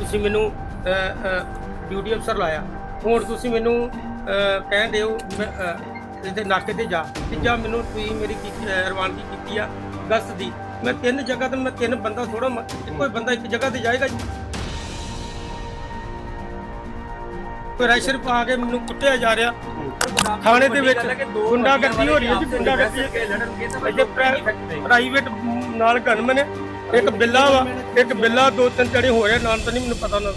ਤੁਸੀਂ ਮੈਨੂੰ ਡਿਊਟੀ ਅਫਸਰ ਲਾਇਆ। ਹੁਣ ਤੁਸੀਂ ਮੈਨੂੰ ਅਹ, ਕਹਿੰਦੇ ਹੋ ਮੈਂ, ਅਹ, ਇੱਥੇ ਨਾਕੇ ਤੇ ਜਾ। ਤੇ ਜਾਂ ਮੈਨੂੰ ਤੁਸੀਂ ਮੇਰੀ ਰਵਾਨਗੀ ਕੀਤੀ ਆ ਗਸਤ ਦੀ। ਮੈਂ ਤਿੰਨ ਜਗ੍ਹਾ ਤੇ ਮੈਂ ਤਿੰਨ ਬੰਦਾ ਥੋੜਾ ਕੋਈ ਬੰਦਾ ਇੱਕ ਜਗ੍ਹਾ ਤੇ ਜਾਏਗਾ ਜੀ। ਪ੍ਰੈਸ਼ਰ ਪਾ ਕੇ ਮੈਨੂੰ ਕੁੱਟਿਆ ਜਾ ਰਿਹਾ। ਥਾਣੇ ਦੇ ਵਿੱਚ ਗੁੰਡਾਗਰਦੀ ਹੋ ਰਹੀ ਹੈ ਜੀ ਗੁੰਡਾਗਰਦੀ। ਪ੍ਰਾਈਵੇਟ ਨਾਲ ਗਨਮਨ ਹੈ। ਇੱਕ ਬਿੱਲਾ ਵਾ, ਇੱਕ ਬਿੱਲਾ, ਦੋ ਤਿੰਨ ਚੜੇ ਹੋ ਰਿਹਾ, ਨਾਮ ਤਾਂ ਨਹੀਂ ਮੈਨੂੰ ਪਤਾ ਉਹਨਾਂ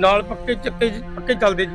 ਨਾਲ ਪੱਕੇ ਚੱਕੇ ਪੱਕੇ ਚੱਲਦੇ ਜੀ।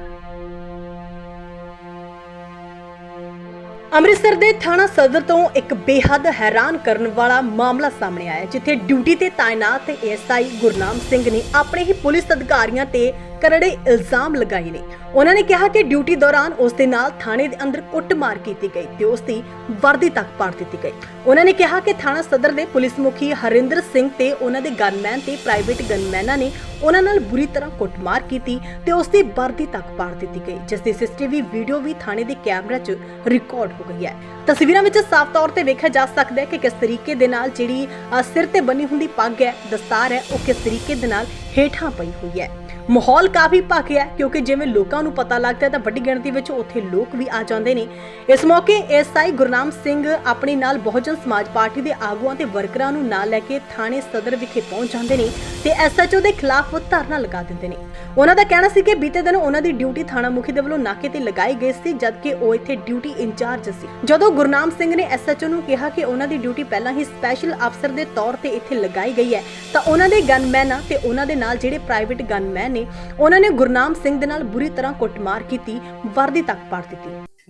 ਅੰਮ੍ਰਿਤਸਰ ਦੇ ਥਾਣਾ ਸਦਰ ਤੋਂ ਇੱਕ ਬੇਹੱਦ ਹੈਰਾਨ ਕਰਨ ਵਾਲਾ ਮਾਮਲਾ ਸਾਹਮਣੇ ਆਇਆ ਜਿੱਥੇ ਡਿਊਟੀ ਤੇ ਤਾਇਨਾਤ ਏਐਸਆਈ ਗੁਰਨਾਮ ਸਿੰਘ ਨੇ ਆਪਣੇ ਹੀ ਪੁਲਿਸ ਅਧਿਕਾਰੀਆਂ ਤੇ ਕਰੜੇ ਇਲਜ਼ਾਮ ਲਗਾਏ ਨੇ। ਉਹਨਾਂ ਨੇ ਕਿਹਾ ਕਿ ਡਿਊਟੀ ਦੌਰਾਨ ਉਸ ਦੇ ਨਾਲ ਥਾਣੇ ਦੇ ਅੰਦਰ ਕੁੱਟਮਾਰ ਕੀਤੀ ਗਈ ਤੇ ਉਸ ਦੀ ਵਰਦੀ ਤੱਕ ਪਾੜ ਦਿੱਤੀ ਗਈ। ਉਹਨਾਂ ਨੇ ਕਿਹਾ ਕਿ ਥਾਣਾ ਸਦਰ ਦੇ ਪੁਲਿਸ ਮੁਖੀ ਹਰਿੰਦਰ ਸਿੰਘ ਤੇ ਉਹਨਾਂ ਦੇ ਗਨਮੈਨ ਤੇ ਪ੍ਰਾਈਵੇਟ ਗਨਮੈਨਾਂ ਨੇ ਉਹਨਾਂ ਨਾਲ ਬੁਰੀ ਤਰ੍ਹਾਂ ਕੁੱਟਮਾਰ ਕੀਤੀ ਤੇ ਉਸ ਦੀ ਵਰਦੀ ਤੱਕ ਪਾੜ ਦਿੱਤੀ ਗਈ, ਜਿਸ ਦੀ ਸੀਸੀਟੀਵੀ ਵੀਡੀਓ ਵੀ ਥਾਣੇ ਦੇ ਕੈਮਰਾ 'ਚ ਰਿਕਾਰਡ ਹੋ ਗਈ ਹੈ। ਤਸਵੀਰਾਂ ਵਿੱਚ ਸਾਫ਼ ਤੌਰ ਤੇ ਵੇਖਿਆ ਜਾ ਸਕਦਾ ਹੈ ਕਿ ਕਿਸ ਤਰੀਕੇ ਦੇ ਨਾਲ ਜਿਹੜੀ ਸਿਰ ਤੇ ਬੰਨੀ ਹੁੰਦੀ ਪੱਗ ਹੈ, ਦਸਤਾਰ ਹੈ, ਉਹ ਕਿਸ ਤਰੀਕੇ ਦੇ ਨਾਲ ਹੇਠਾਂ ਪਈ ਹੋਈ ਹੈ। ਮਾਹੌਲ ਕਾਫੀ ਭਖਿਆ ਹੈ, ਕਿਉਂਕਿ ਜਿਵੇਂ ਲੋਕਾਂ ਨੂੰ ਪਤਾ ਲੱਗਦਾ ਤਾਂ ਵੱਡੀ ਗਿਣਤੀ ਵਿੱਚ ਉੱਥੇ ਲੋਕ ਵੀ ਆ ਜਾਂਦੇ ਨੇ। ਇਸ ਮੌਕੇ ਐਸਆਈ ਗੁਰਨਾਮ ਸਿੰਘ ਆਪਣੇ ਨਾਲ ਬਹੁਜਨ ਸਮਾਜ ਪਾਰਟੀ ਦੇ ਆਗੂਆਂ ਤੇ ਵਰਕਰਾਂ ਨੂੰ ਨਾਲ ਲੈ ਕੇ ਥਾਣੇ ਸਦਰ ਵਿਖੇ ਪਹੁੰਚ ਜਾਂਦੇ ਨੇ ਤੇ ਐਸਐਚਓ ਦੇ ਖਿਲਾਫ ਧਰਨਾ ਲਗਾ ਦਿੰਦੇ ਨੇ। ਉਹਨਾਂ ਦਾ ਕਹਿਣਾ ਸੀ ਕਿ ਬੀਤੇ ਦਿਨ ਉਹਨਾਂ ਦੀ ਡਿਊਟੀ ਥਾਣਾ ਮੁਖੀ ਦੇ ਵੱਲੋਂ ਨਾਕੇ ਤੇ ਲਗਾਈ ਗਈ ਸੀ, ਜਦਕਿ ਉਹ ਇੱਥੇ ਡਿਊਟੀ ਇੰਚਾਰਜ ਸੀ। ਜਦੋਂ ਗੁਰਨਾਮ ਸਿੰਘ ਨੇ ਐਸਐਚਓ ਨੂੰ ਕਿਹਾ ਕਿ ਉਹਨਾਂ ਦੀ ਡਿਊਟੀ ਪਹਿਲਾਂ ਹੀ ਸਪੈਸ਼ਲ ਅਫਸਰ ਦੇ ਤੌਰ ਤੇ ਇੱਥੇ ਲਗਾਈ ਗਈ ਹੈ, ਤਾਂ ਉਹਨਾਂ ਦੇ ਗਨਮੈਨ ਤੇ ਉਹਨਾਂ ਦੇ ਨਾਲ ਜਿਹੜੇ ਪ੍ਰਾਈਵੇਟ ਗਨਮੈਨ ਨੇ ਉਹਨਾਂ ਨੇ ਗੁਰਨਾਮ ਸਿੰਘ ਦੇ ਨਾਲ ਬੁਰੀ ਤਰ੍ਹਾਂ ਕੁੱਟਮਾਰ ਕੀਤੀ ਵਰਦੀ ਤੱਕ ਪਾੜ ਦਿੱਤੀ।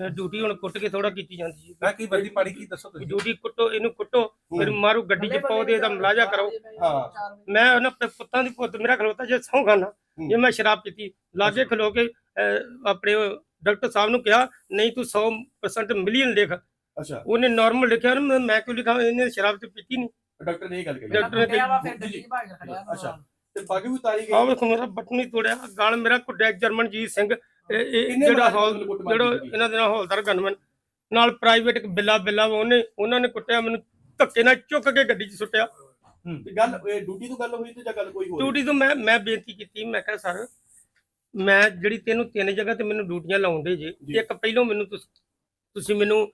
ਡਿਊਟੀ ਹੁਣ ਕੁੱਟ ਕੇ ਥੋੜਾ ਕੀਤੀ ਜਾਂਦੀ ਜੀ। ਮੈਂ ਕੀ ਵਰਦੀ ਪਾੜੀ ਕੀ ਦੱਸੋ ਤੁਸੀਂ? ਡਿਊਟੀ ਕੁੱਟੋ ਇਹਨੂੰ ਕੁੱਟੋ ਫਿਰ ਮਾਰੂ ਗੱਡੀ 'ਚ ਪਾਓ ਦੇ ਇਹਦਾ ਮਲਾਜਾ ਕਰੋ। ਹਾਂ। ਮੈਂ ਉਹਨਾਂ ਪ- ਪੁੱਤਾਂ ਦੀ ਪੁੱਤ ਮੇਰਾ ਖਲੋਤਾ ਜੇ ਸਹੁੰ ਖਾਨਾ ਜੇ ਮੈਂ ਸ਼ਰਾਬ ਪੀਤੀ ਲਾਗੇ ਖਲੋ ਕੇ ਅਹ, ਆਪਣੇ ਉਹ ਡਾਕਟਰ ਸਾਹਿਬ ਨੂੰ ਕਿਹਾ ਨਹੀਂ ਤੂੰ 100% ਮਿਲੀਅਨ ਲਿਖ। ਅੱਛਾ। ਉਹਨੇ ਨਾਰਮਲ ਲਿਖਿਆ ਨਾ ਮੈਂ- ਮੈਂ ਕਿਉਂ ਲਿਖਾਂ ਇਹਨੇ ਸ਼ਰਾਬ ਤੇ ਪੀਤੀ ਨਹੀਂ ਡਾਕਟਰ ਨੇ ਇਹ ਗੱਲ ਕਹੀ। ਡਾਕਟਰ ਨੇ ਕਿਹਾ ਅੱਛਾ। ਤੇ ਬਾਕੀ ਵੀ ਉਤਾਰੀ ਆਹ ਗਈ ਵੇਖੋ ਮੇਰਾ ਬਟਨ ਹੀ ਤੋੜਿਆ ਗਾਲ ਮੇਰਾ ਕੁੱਟਿਆ ਜਰਮਨਜੀਤ ਸਿੰਘ। ਇਹ- ਜਿਹੜਾ ਹੌਲ ਕੁੱਟਮਾਰ ਜਿਹੜਾ ਕੀਤੀ? ਇਹਨਾਂ ਦੇ ਨਾਲ ਹੌਲਦਾਰ ਗਨਮਨ। ਨਾਲ ਪ੍ਰਾਈਵੇਟ ਬਿੱਲਾ ਬਿੱਲਾ ਵਾ ਉਹਨੇ ਉਹਨਾਂ ਨੇ ਕੁੱਟਿਆ ਮੈਨੂੰ ਧੱਕੇ ਨਾਲ ਚੁੱਕ ਕੇ ਗੱਡੀ 'ਚ ਸੁੱਟਿਆ। ਤੇ ਗੱਲ ਇਹ ਡਿਊਟੀ ਤੋਂ ਗੱਲ ਹੋਈ ਤੇ ਜਾਂ ਗੱਲ ਕੋਈ ਹੋਰ? ਡਿਊਟੀ ਤੋਂ ਮੈਂ ਮੈਂ ਬੇਨਤੀ ਕੀਤੀ ਮੈਂ ਕਿਹਾ ਸਰ ਮੈਂ ਜਿਹੜੀ ਤੈਨੂੰ ਤਿੰਨ ਜਗ੍ਹਾ ਤੇ ਮੈਨੂੰ ਡਿਊਟੀਆਂ ਲਾਉਂਦੇ ਜੇ ਜੀ। ਇੱਕ ਪਹਿਲੋਂ ਮੈਨੂੰ ਤੁਸ- ਤੁਸੀਂ ਮੈਨੂੰ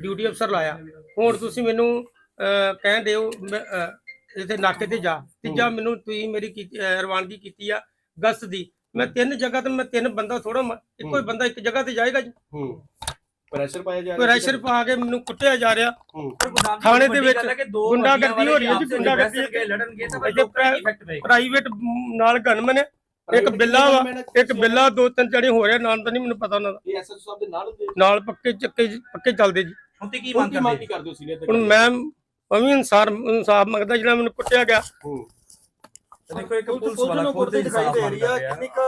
ਡਿਊਟੀ ਅਫਸਰ ਲਾਇਆ। ਹੁਣ ਤੁਸੀਂ ਮੈਨੂੰ ਅਹ, ਕਹਿੰਦੇ ਹੋ ਮੈਂ, ਅਹ, ਇੱਥੇ ਨਾਕੇ ਤੇ ਜਾ। ਤੇ ਜਾਂ ਮੈਨੂੰ ਤੁਸੀਂ ਮੇਰੀ ਕੀਤੀ- ਅਹ, ਰਵਾਨਗੀ ਕੀਤੀ ਆ ਗਸਤ ਦੀ। ਮੈਂ ਤਿੰਨ ਜਗ੍ਹਾ ਤੇ ਮੈਂ ਤਿੰਨ ਬੰਦਾ ਥੋੜਾ ਇੱਕੋ ਹੀ। ਬੰਦਾ ਇੱਕ ਜਗ੍ਹਾ ਤੇ ਜਾਏਗਾ ਜੀ। ਹੂੰ। ਪ੍ਰੈਸ਼ਰ ਪਾਇਆ ਜਾ ਰਿਹਾ ਪ੍ਰੈਸ਼ਰ ਪਾ ਕੇ ਮੈਨੂੰ ਕੁੱਟਿਆ ਜਾ ਰਿਹਾ। ਹੂੰ। ਥਾਣੇ ਦੇ ਵਿੱਚ ਗੁੰਡਾਗਰਦੀ ਹੋ ਰਹੀ ਹੈ ਜੀ, ਗੁੰਡਾਗਰਦੀ ਲੜਨਗੇ ਤਾਂ ਪ੍ਰਾ- ਇਫੈਕਟ ਪਏਗਾ। ਪ੍ਰਾਈਵੇਟ ਨਾਲ ਗਨਮਨ ਹੈ। ਇੱਕ ਬਿੱਲਾ ਵਾ ਇੱਕ ਬਿੱਲਾ ਦੋ ਤਿੰਨ ਚੜੇ ਹੋ ਰਿਹਾ ਨਾਮ ਤਾਂ ਨਹੀਂ ਮੈਨੂੰ ਪਤਾ ਉਹਨਾਂ ਦਾ। ਇਹ ਐਸਐਸ ਸਾਹਿਬ ਦੇ ਨਾਲ ਪੱਕੇ ਚੱਕੇ ਪੱਕੇ ਚੱਲਦੇ ਜੀ। ਹੁਣ ਤੇ ਕੀ ਹੁਣ ਮੰਗ ਕੀ ਮੰਗ ਕਰਦੇ? ਕੀ ਕਰਦੇ ਹੋ ਸੀਨੀਅਰ ਹੁਣ ਮੈਂ ਮੈਂ ਵੀ ਇਨਸਾਫ ਮੰਗਦਾ ਜਿਹੜਾ ਮੈਨੂੰ ਕੁੱਟਿਆ ਗਿਆ। ਹੂੰ। ਦੇਖੋ ਇੱਕ ਪੁਲਿਸ ਵਾਲਾ ਖੁਦ ਦਿਖਾਈ ਦੇ ਰਹੀ ਆ ਕਿੰਨੀ ਕੁ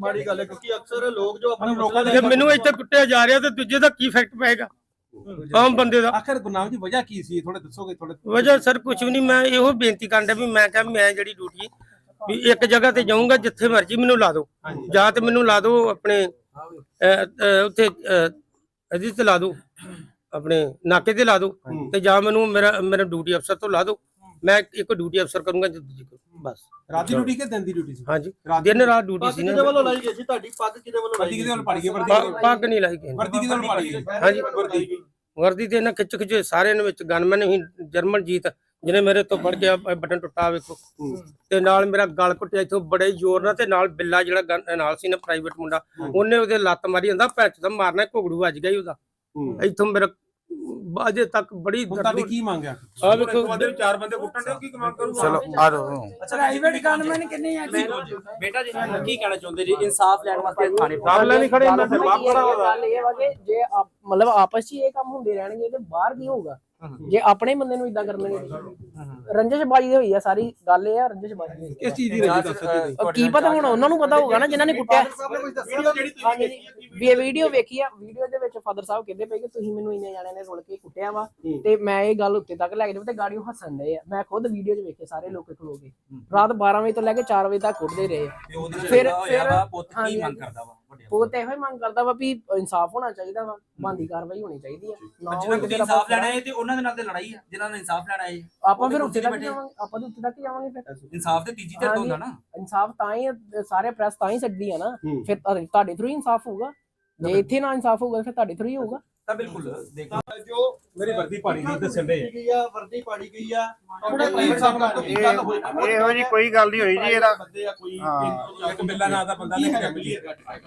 ਮਾੜੀ ਗੱਲ ਹੈ ਕਿਉਂਕਿ ਅਕਸਰ ਲੋਕ ਜੋ ਆਪਣੇ ਲੋਕਾਂ ਜੇ ਮੈਨੂੰ ਇੱਥੇ ਕੁੱਟਿਆ ਜਾ ਰਿਹਾ ਤੇ ਦੂਜੇ ਦਾ ਕੀ ਇਫੈਕਟ ਪਏਗਾ? ਆਮ ਬੰਦੇ ਦਾ। ਆਖਰ ਗੁਰਨਾਮ ਦੀ ਵਜ੍ਹਾ ਕੀ ਸੀ? ਥੋੜੇ ਦੱਸੋਗੇ ਥੋੜੇ ਵਜ੍ਹਾ ਸਰ ਕੁਝ ਵੀ ਨਹੀਂ ਮੈਂ ਇਹੋ ਬੇਨਤੀ ਕਰਦਾ ਵੀ ਮੈਂ ਕਿਹਾ ਮੈਂ ਜਿਹੜੀ ਡਿਊਟੀ ਵੀ ਇੱਕ ਜਗ੍ਹਾ ਤੇ ਜਾਊਂਗਾ ਜਿੱਥੇ ਮਰਜ਼ੀ ਮੈਨੂੰ ਲਾ ਦਿਓ। ਜਾਂ ਤੇ ਮੈਨੂੰ ਲਾ ਦਿਓ ਆਪਣੇ ਉੱਥੇ ਤੇ ਲਾ ਦਿਓ। ਆਪਣੇ ਨਾਕੇ ਤੇ ਲਾ ਦਿਓ ਹੂੰ। ਤੇ ਜਾਂ ਮੈਨੂੰ ਮੇਰਾ ਮੇਰਾ ਡਿਊਟੀ ਅਫਸਰ ਤੋਂ ਲਾ ਦਿਓ। ਮੈਂ ਇੱਕ ਡਿਊਟੀ ਅਫਸਰ ਕਰੂੰਗਾ ਜੀ ਦੂਜੀ ਕੋਲ। ਬਸ। ਰਾਤ ਦੀ ਡਿਊਟੀ ਕਿ ਦਿਨ ਦੀ ਡਿਊਟੀ ਸੀ? ਹਾਂਜੀ। ਦਿਨ ਰਾਤ ਡਿਊਟੀ ਪੱਗ ਸੀ ਕਿਹਦੇ ਵੱਲੋਂ ਲਾਈ ਗਈ ਸੀ ਤੁਹਾਡੀ? ਪੱਗ ਕਿਹਦੇ ਵੱਲੋਂ ਲਾਈ ਗਈ ਕਿਹਦੇ ਵੱਲੋਂ ਪਾੜੀ ਗਈ? ਵਰਦੀ ਪੱਗ- ਨਹੀਂ ਲਾਈ ਗਈ। ਵਰਦੀ ਕਿਹਦੇ ਵੱਲੋਂ ਪਾੜੀ ਗਈ? ਹਾਂਜੀ। ਵਰਦੀ। ਵਰਦੀ ਤੇ ਇਹਨਾਂ ਖਿੱਚ ਖਿੱਚ ਸਾਰਿਆਂ ਨੇ ਵਿੱਚ ਗਨਮੈਨ ਹੀ ਜਰਮਨਜੀਤ ਜਿਹਨੇ ਮੇਰੇ ਤੋਂ ਫੜ ਕੇ ਬਟਨ ਟੁੱਟਾ ਵੇਖੋ। ਤੇ ਨਾਲ ਮੇਰਾ ਗਲ ਘੁੱਟਿਆ ਇਥੋਂ ਬੜੇ ਜ਼ੋਰ ਨਾਲ ਤੇ ਨਾਲ ਬਿੱਲਾ ਜਿਹੜਾ ਗਨ- ਨਾਲ ਸੀ ਨਾ ਪ੍ਰਾਈਵੇਟ ਮੁੰਡਾ ਉਹਨੇ ਉਹਦੇ ਲੱਤ ਮਾਰੀ ਜਾਂਦਾ ਪੈਚ ਦਾ ਮਾਰਨਾ ਘੁਗੜੂ ਵੱਜ ਗਿਆ ਹੀ ਉਹਦਾ। ਇੱਥੋਂ ਮੇਰਾ ਅਜੇ ਤੱਕ ਬੜੀ ਹੁਣ ਤੁਹਾਡੀ ਕੀ ਮੰਗ ਆ ਆ ਵੇਖੋ ਚਾਰ ਬੰਦੇ ਕੁੱਟਣ ਦੇ ਕੀ ਕਮਾਂਡ ਕਰੂ ਚਲੋ ਆ ਜਾਓ ਪ੍ਰਾਈਵੇਟ ਗਨਮੈਨ ਕਿੰਨੇ ਆ ਬੇਟਾ ਜੀ ਕੀ ਕਹਿਣਾ ਚਾਹੁੰਦੇ ਜੀ? ਇਨਸਾਫ ਲੈਣ ਵਾਸਤੇ ਥਾਣੇ ਰਾਮਲਾ ਨਹੀਂ ਖੜੇ ਇੰਨਾ ਤੇ ਬਾਪ ਹੋਦਾ ਗੱਲ ਇਹ ਵਾ ਕਿ ਜੇ ਆਪ- ਮਤਲਬ ਆਪਸ 'ਚ ਹੀ ਇਹ ਕੰਮ ਹੁੰਦੇ ਰਹਿਣਗੇ ਤੇ ਬਾਹਰ ਕੀ ਹੋਊਗਾ? ਜੇ ਆਪਣੇ ਬੰਦੇ ਨੂੰ ਇਦਾਂ ਕਰਨਗੇ। ਰੰਜਸ਼ਬਾਜੀ ਦੀ ਹੋਈ ਆ ਸਾਰੀ ਗੱਲ ਇਹ ਆ ਰੰਜਸ਼ਬਾਜੀ ਦੀ ਕਿਸ ਚੀਜ਼ ਦੀ ਰਜੀ ਦੱਸੋ ਉਹ ਕੀ ਪਤਾ ਹੁਣ ਉਹਨਾਂ ਨੂੰ ਪਤਾ ਹੋਊਗਾ ਨਾ ਜਿਨ੍ਹਾਂ ਨੇ ਕੁੱਟਿਆ। ਤੁਸੀਂ ਵੀ ਇਹ ਵੀਡੀਓ ਵੇਖੀ ਆ ਵੀਡੀਓ ਦੇ ਵਿੱਚ ਫਾਦਰ ਸਾਹਿਬ ਕਹਿੰਦੇ ਪਏ ਕਿ ਤੁਸੀਂ ਮੈਨੂੰ ਇੰਨੇ ਜਾਣਿਆਂ ਨੇ ਰੁਲ ਕੇ ਕੁੱਟਿਆ ਵਾ। ਤੇ ਮੈਂ ਇਹ ਗੱਲ ਉੱਤੇ ਤੱਕ ਲੈ ਕੇ ਜਾਵਾਂ ਤੇ ਗਾੜੀਆਂ ਹੱਸਣ ਡਏ ਆ। ਮੈਂ ਖੁਦ ਵੀਡੀਓ 'ਚ ਵੇਖੇ ਸਾਰੇ ਲੋਕ ਖਲੋ ਕੇ ਰਾਤ 12 ਵਜੇ ਤੋਂ ਲੈ ਕੇ 4 ਵਜੇ ਤੱਕ ਕੁੱਟਦੇ ਰਹੇ ਆ। ਫਿਰ- ਫਿਰ- ਵਾ ਪੁੱਤ ਕੀ ਹਾਂਜੀ, ਮੰਗ ਕਰਦਾ ਵਾ? ਉਹ ਤੇ ਇਹੋ ਹੀ ਮੰਗ ਕਰਦਾ ਵਾ ਵੀ ਇਨਸਾਫ ਹੋਣਾ ਚਾਹੀਦਾ ਵਾ ਬੰਦੀ ਕਾਰਵਾਈ ਹੋਣੀ ਚਾਹੀਦੀ ਆ। ਨਾ ਜਿਹਨਾਂ ਫਿਰ ਇਨਸਾਫ ਆਪਾਂ ਲੈਣਾ ਹੈ ਤੇ ਉਹਨਾਂ ਦੇ ਨਾਲ ਤੇ ਲੜਾਈ ਹੈ ਜਿਨ੍ਹਾਂ ਨੂੰ ਇਨਸਾਫ ਲੈਣਾ ਹੈ ਆਪਾਂ ਫਿਰ ਤੇ ਤੱਕ ਬੈਠੇ। ਜਾਵਾਂਗੇ ਆਪਾਂ ਤਾਂ ਉੱਤੇ ਤੱਕ ਜਾਵਾਂਗੇ ਫਿਰ। ਇਨਸਾਫ ਤੇ ਤੀਜੀ ਧਿਰ ਤੋਂ ਹੁੰਦਾ ਨਾ। ਇਨਸਾਫ ਤਾਂ ਹੀ ਸਾਰੇ ਪ੍ਰੈਸ ਤਾਂ ਹੀ ਸਕਦੀ ਆ ਨਾ। ਫਿਰ ਤੁਹਾਡੇ- ਤੁਹਾਡੇ ਥਰੂ ਹੀ ਇਨਸਾਫ ਹੋਊਗਾ। ਜੇ ਇੱਥੇ ਨਾ ਇਨਸਾਫ ਹੋਊਗਾ ਫਿਰ ਤੁਹਾਡੇ ਥਰੂ ਹੀ ਹੋਊਗਾ। ਤਾਂ ਬਿਲਕੁਲ ਦੇਖੋ। ਜੋ ਮੇਰੀ ਵਰਦੀ ਪਾੜੀ ਦੀ ਦੱਸਣ ਦੇ ਗਈ ਆ ਵਰਦੀ ਪਾੜੀ ਗਈ ਆ। ਥੋੜਾ ਪ੍ਰਾਈਵੇਟ ਸਾਹਮਣੇ ਤੋਂ ਕੀ ਗੱਲ ਹੋਈ ਇਹੋ ਜੀ ਕੋਈ ਗੱਲ ਨਹੀਂ ਹੋਈ ਜੀ ਇਹਦਾ। ਬੰਦੇ ਆ ਕੋਈ ਹਾਂ। ਇੱਕ ਬਿੱਲਾ ਨਾਂ ਦਾ ਬੰਦਾ ਨਹੀਂ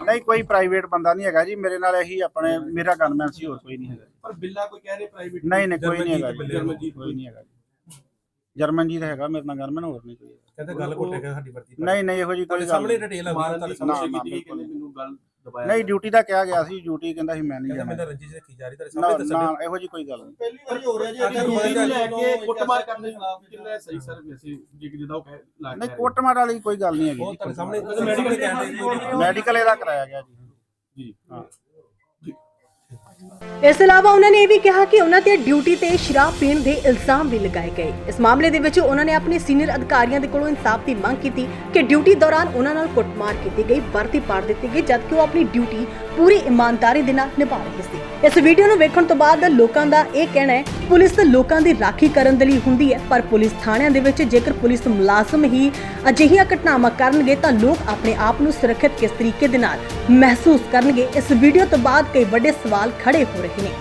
ਨਹੀਂ ਕੋਈ ਪ੍ਰਾਈਵੇਟ ਬੰਦਾ ਨਹੀਂ ਹੈਗਾ ਜੀ। ਮੇਰੇ ਨਾਲ ਇਹੀ ਆਪਣੇ ਮੇਰਾ ਗਨਮੈਨ ਸੀ ਹੋਰ ਕੋਈ ਨਹੀਂ ਹੈਗਾ। ਪਰ ਬਿੱਲਾ ਕੋਈ ਕਹਿ ਰਹੇ ਪ੍ਰਾਈਵੇਟ ਨਹੀਂ ਨਹੀਂ ਕੋਈ ਨਹੀਂ ਹੈਗਾ ਜਰਮਨਜੀਤ ਕੋਈ ਨਹੀਂ ਹੈਗਾ ਜੀ। ਜਰਮਨਜੀਤ ਹੈਗਾ ਮੇਰੇ ਨਾਲ ਗਨਮੈਨ ਹੋਰ ਨਹੀਂ ਕੋਈ। ਕਹਿੰਦੇ ਗੱਲ ਘੁੱਟੇ ਕੇ ਸਾਡੀ ਵਰਦੀ ਨਹੀਂ ਨਹੀਂ ਇਹੋ ਜੀ ਕੋਈ ਗੱਲ ਸਾਹਮਣੇ। ਡਿਟੇਲ ਆ ਗਈ ਤੁਹਾਡੇ ਸਾਹਮਣੇ। ਕੀਤੀ। ਮੈਨੂੰ ਗੱਲ ਦਬਾਇਆ ਨਹੀਂ ਡਿਊਟੀ ਦਾ ਕਿਹਾ ਗਿਆ ਸੀ ਡਿਊਟੀ ਕਹਿੰਦਾ ਸੀ ਮੈਂ ਨਹੀਂ ਕਹਿੰਦਾ ਜਾਣਾ। ਮੈਂ ਤਾਂ ਰੰਜਿਸ਼ ਰੱਖੀ ਜਾ ਰਹੀ ਤੁਹਾਡੇ ਨਾ ਸਾਹਮਣੇ ਦੱਸਣ ਨਾ ਇਹੋ ਜੀ ਕੋਈ ਗੱਲ ਨਹੀਂ। ਪਹਿਲੀ ਵਾਰੀ ਹੋ ਰਿਹਾ ਜੀ ਅਗਰ ਅੱਗੇ ਹੋਏਗਾ ਲੈ ਕੇ ਕੁੱਟਮਾਰ ਕਰਨ ਦੇ ਖਿਲਾਫ ਕਿੰਨਾ ਸਹੀ ਸਰ ਵੈਸੇ ਜੇ ਜਿੱਦਾਂ ਉਹ ਕਹਿ ਲੱਗ ਨਹੀਂ ਕੋਟਮਾਰ ਵਾਲੀ ਕੋਈ ਗੱਲ ਨਹੀਂ ਹੈਗੀ ਉਹ ਜੀ, ਤੁਹਾਡੇ ਸਾਹਮਣੇ ਕੁੱਟਮਾਰ। ਮੈਡੀਕਲ ਮੈਡੀਕਲ ਇਹਦਾ ਕਰਾਇਆ ਗਿਆ ਜੀ। ਜੀ। ਹਾਂ। ਇਸ ਤੋਂ ਇਲਾਵਾ ਉਹਨਾਂ ਨੇ ਇਹ ਵੀ ਕਿਹਾ ਕਿ ਉਹਨਾਂ ਤੇ ਡਿਊਟੀ ਤੇ ਸ਼ਰਾਬ ਪੀਣ ਦੇ ਇਲਜ਼ਾਮ ਵੀ ਲਗਾਏ ਗਏ। ਇਸ ਮਾਮਲੇ ਦੇ ਵਿੱਚ ਉਹਨਾਂ ਨੇ ਆਪਣੇ ਸੀਨੀਅਰ ਅਧਿਕਾਰੀਆਂ ਦੇ ਕੋਲੋਂ ਇਨਸਾਫ ਦੀ ਮੰਗ ਕੀਤੀ ਕਿ ਡਿਊਟੀ ਦੌਰਾਨ ਉਹਨਾਂ ਨਾਲ ਕੁੱਟਮਾਰ ਕੀਤੀ ਗਈ, ਵਰਦੀ ਪਾੜ ਦਿੱਤੀ ਗਈ, ਜਦਕਿ ਉਹ ਆਪਣੀ ਡਿਊਟੀ ਪੂਰੀ ਇਮਾਨਦਾਰੀ ਦੇ ਨਾਲ ਨਿਭਾ ਰਹੇ ਸੀ। ਇਸ ਵੀਡੀਓ ਨੂੰ ਵੇਖਣ ਤੋਂ ਬਾਅਦ ਲੋਕਾਂ ਦਾ ਇਹ ਕਹਿਣਾ ਹੈ ਪੁਲਿਸ ਲੋਕਾਂ ਦੀ ਰਾਖੀ ਕਰਨ ਦੇ ਲਈ ਹੁੰਦੀ ਹੈ, ਪਰ ਪੁਲਿਸ ਥਾਣਿਆਂ ਦੇ ਵਿੱਚ ਜੇਕਰ ਪੁਲਿਸ ਮੁਲਾਜ਼ਮ ਹੀ ਅਜਿਹੀਆਂ ਘਟਨਾਵਾਂ ਕਰਨਗੇ, ਤਾਂ ਲੋਕ ਆਪਣੇ ਆਪ ਨੂੰ ਸੁਰੱਖਿਅਤ ਕਿਸ ਤਰੀਕੇ ਦੇ ਨਾਲ ਮਹਿਸੂਸ ਕਰਨਗੇ? ਇਸ ਵੀਡੀਓ ਤੋਂ ਬਾਅਦ ਕਈ ਵੱਡੇ ਸਵਾਲ ਖੜੇ ਹੋ ਰਹੇ ਨੇ।